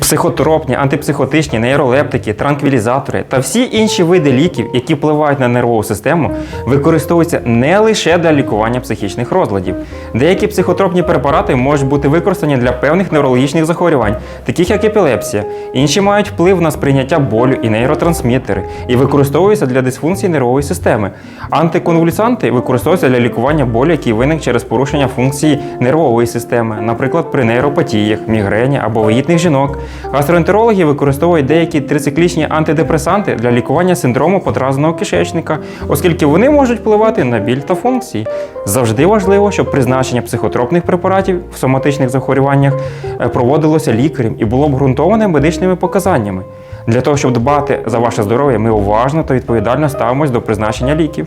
Психотропні, антипсихотичні, нейролептики, транквілізатори та всі інші види ліків, які впливають на нервову систему, використовуються не лише для лікування психічних розладів. Деякі психотропні препарати можуть бути використані для певних неврологічних захворювань, таких як епілепсія. Інші мають вплив на сприйняття болю і нейротрансмітери, і використовуються для дисфункції нервової системи. Антиконвульсанти використовуються для лікування болю, який виник через порушення функції нервової системи, наприклад, при нейропатіях, мігрені або вагітних жінок. Гастроентерологи використовують деякі трициклічні антидепресанти для лікування синдрому подразненого кишечника, оскільки вони можуть впливати на біль та функції. Завжди важливо, щоб призначення психотропних препаратів в соматичних захворюваннях е, проводилося лікарем і було обґрунтоване медичними показаннями. Для того, щоб дбати за ваше здоров'я, ми уважно та відповідально ставимось до призначення ліків.